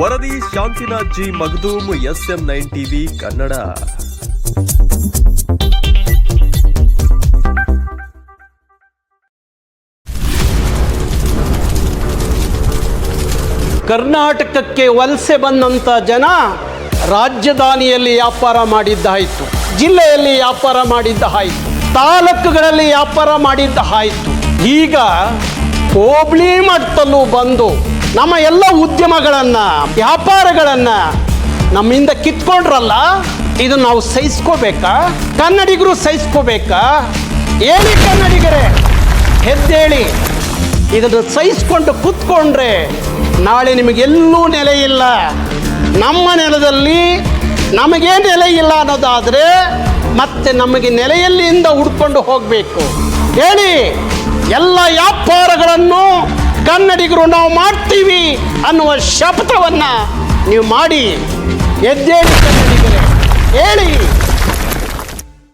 ವರದಿ Shantinath G Magdum S M nine TV, Kannada. ಕರ್ನಾಟಕಕ್ಕೆ ವಲಸೆ ಬಂದಂಥ ಜನ ರಾಜಧಾನಿಯಲ್ಲಿ ವ್ಯಾಪಾರ ಮಾಡಿದ್ದಾಯಿತು, ಜಿಲ್ಲೆಯಲ್ಲಿ ವ್ಯಾಪಾರ ಮಾಡಿದ್ದಾಯಿತು, ತಾಲೂಕುಗಳಲ್ಲಿ ವ್ಯಾಪಾರ ಮಾಡಿದ್ದಾಯಿತು. ಈಗ ಹೋಬಳಿ ಮಟ್ಟದಲ್ಲೂ ಬಂದು ನಮ್ಮ ಎಲ್ಲ ಉದ್ಯಮಗಳನ್ನು, ವ್ಯಾಪಾರಗಳನ್ನು ನಮ್ಮಿಂದ ಕಿತ್ಕೊಂಡ್ರಲ್ಲ, ಇದು ನಾವು ಸಹಿಸ್ಕೋಬೇಕಾ? ಕನ್ನಡಿಗರು ಸಹಿಸ್ಕೋಬೇಕಾ? ಹೇಳಿ ಕನ್ನಡಿಗರೇ, ಹೆದ್ದೇಳಿ. ಇದನ್ನು ಸಹಿಸ್ಕೊಂಡು ಕೂತ್ಕೊಂಡ್ರೆ ನಾಳೆ ನಿಮಗೆಲ್ಲೂ ನೆಲೆ ಇಲ್ಲ. ನಮ್ಮ ನೆಲದಲ್ಲಿ ನಮಗೇ ನೆಲೆ ಇಲ್ಲ ಅನ್ನೋದಾದರೆ ಮತ್ತೆ ನಮಗೆ ನೆಲೆಯಲ್ಲಿಂದ ಹುಡ್ಕೊಂಡು ಹೋಗಬೇಕು. ಹೇಳಿ ಎಲ್ಲ ವ್ಯಾಪಾರಗಳನ್ನು ಕನ್ನಡಿಗರು ನಾವು ಮಾಡ್ತೀವಿ ಅನ್ನುವ ಶಪಥವನ್ನು ನೀವು ಮಾಡಿ. ಎದ್ದೇಳಿ ಕನ್ನಡಿಗರೇ ಹೇಳಿ.